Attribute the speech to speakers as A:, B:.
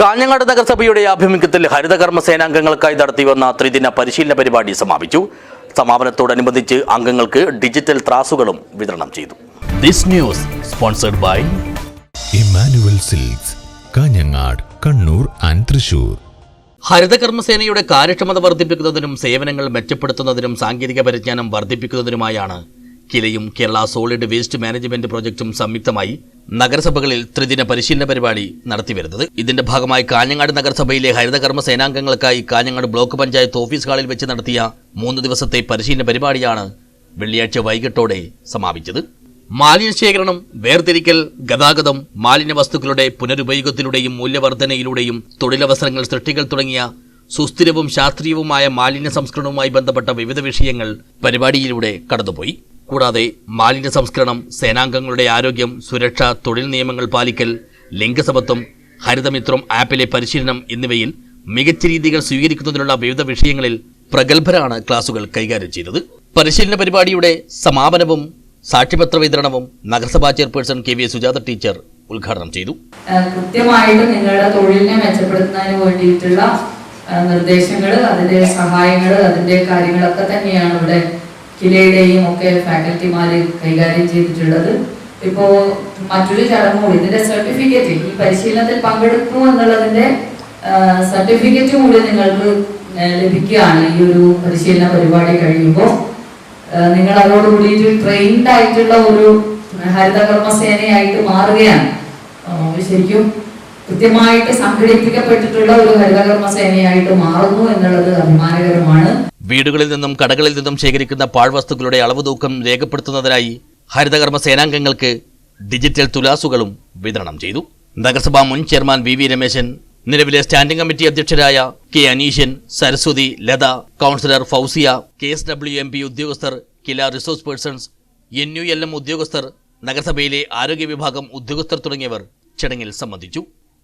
A: കാഞ്ഞങ്ങാട് നഗരസഭയുടെ ആഭിമുഖ്യത്തിൽ ഹരിതകർമ്മ സേനാംഗങ്ങൾക്കായി നടത്തിവന്ന ത്രിദിന പരിശീലന പരിപാടി സമാപിച്ചു. സമാപനത്തോടനുബന്ധിച്ച് അംഗങ്ങൾക്ക് ഡിജിറ്റൽ ത്രാസുകളും വിതരണം ചെയ്തു. This news sponsored by
B: Emmanuel Silks Kanhangad Kannur and Thrissur.
A: ഹരിതകർമ്മസേനയുടെ കാര്യക്ഷമത വർദ്ധിപ്പിക്കുന്നതിനും സേവനങ്ങൾ മെച്ചപ്പെടുത്തുന്നതിനും സാങ്കേതിക പരിജ്ഞാനം വർദ്ധിപ്പിക്കുന്നതിനുമായാണ് കിലയും കേരള സോളിഡ് വേസ്റ്റ് മാനേജ്മെന്റ് പ്രോജക്റ്റും സംയുക്തമായി നഗരസഭകളിൽ ത്രിദിന പരിശീലന പരിപാടി നടത്തിവരുന്നത്. ഇതിന്റെ ഭാഗമായി കാഞ്ഞങ്ങാട് നഗരസഭയിലെ ഹരിതകർമ്മ സേനാംഗങ്ങൾക്കായി കാഞ്ഞങ്ങാട് ബ്ലോക്ക് പഞ്ചായത്ത് ഓഫീസ് ഹാളിൽ വെച്ച് നടത്തിയ മൂന്ന് ദിവസത്തെ പരിശീലന പരിപാടിയാണ് വെള്ളിയാഴ്ച വൈകിട്ടോടെ സമാപിച്ചത്. മാലിന്യ ശേഖരണം വേർതിരിക്കൽ ഗതാഗതം മാലിന്യ വസ്തുക്കളുടെ പുനരുപയോഗത്തിലൂടെയും മൂല്യവർദ്ധനയിലൂടെയും തൊഴിലവസരങ്ങൾ സൃഷ്ടികൾ തുടങ്ങിയ സുസ്ഥിരവും ശാസ്ത്രീയവുമായ മാലിന്യ സംസ്കരണവുമായി ബന്ധപ്പെട്ട വിവിധ വിഷയങ്ങൾ പരിപാടിയിലൂടെ കടന്നുപോയി. കൂടാതെ മാലിന്യ സംസ്കരണം സേനാംഗങ്ങളുടെ ആരോഗ്യം സുരക്ഷ തൊഴിൽ നിയമങ്ങൾ പാലിക്കൽ ലിംഗസമത്വം ഹരിതമിത്രം ആപ്പിലെ പരിശീലനം എന്നിവയിൽ മികച്ച രീതികൾ സ്വീകരിക്കുന്നതിനുള്ള വിവിധ വിഷയങ്ങളിൽ പ്രഗത്ഭരാണ് ക്ലാസുകൾ കൈകാര്യം ചെയ്തത്. പരിശീലന പരിപാടിയുടെ സമാപനവും സാക്ഷ്യപത്ര വിതരണവും നഗരസഭാ chairperson K V Sujatha teacher ഉദ്ഘാടനം ചെയ്തു.
C: കൃത്യമായിട്ട് നിങ്ങളുടെ തൊഴിലിനെ മെച്ചപ്പെടുത്തുന്നതിന് വേണ്ടിയിട്ടുള്ള നിർദ്ദേശങ്ങൾ അതിന്റെ സഹായങ്ങൾ അതിന്റെ കാര്യങ്ങളൊക്കെ തന്നെയാണ് ഇവിടെ കിലയുടെയും ഒക്കെ ഫാക്കൽറ്റിമാർ കൈകാര്യം ചെയ്തിട്ടുള്ളത്. ഇപ്പോ മറ്റൊരു ചടങ്ങ് ഇതിന്റെ സർട്ടിഫിക്കറ്റ് ഈ പരിശീലനത്തിൽ പങ്കെടുക്കും എന്നുള്ളതിന്റെ സർട്ടിഫിക്കറ്റ് കൂടി നിങ്ങൾക്ക് ലഭിക്കുകയാണ് ഈ ഒരു പരിശീലന പരിപാടി കഴിയുമ്പോൾ. നിങ്ങൾ അതോടുകൂടിയിട്ട് ട്രെയിൻഡ് ആയിട്ടുള്ള ഒരു ഹരിതകർമ്മ സേനയായിട്ട് മാറുകയാണ് ശരിക്കും കൃത്യമായിട്ട് സംഘടിപ്പിക്കപ്പെട്ടിട്ടുള്ള ഒരു ഹരിതകർമ്മ സേനയായിട്ട് മാറുന്നു എന്നുള്ളത് അഭിമാനകരമാണ്.
A: വീടുകളിൽ നിന്നും കടകളിൽ നിന്നും ശേഖരിക്കുന്ന പാഴ്വസ്തുക്കളുടെ അളവ് തൂക്കം രേഖപ്പെടുത്തുന്നതിനായി ഹരിതകർമ്മ സേനാംഗങ്ങൾക്ക് ഡിജിറ്റൽ തുലാസുകളും വിതരണം ചെയ്തു. നഗരസഭാ മുൻ ചെയർമാൻ വി വി രമേശൻ നിലവിലെ standing committee അധ്യക്ഷരായ K Aneeshan Saraswathi Latha councillor Fousiya K S W M P ഉദ്യോഗസ്ഥർ KILA resource persons N U L M ഉദ്യോഗസ്ഥർ നഗരസഭയിലെ ആരോഗ്യ വിഭാഗം ഉദ്യോഗസ്ഥർ തുടങ്ങിയവർ ചടങ്ങിൽ സംബന്ധിച്ചു.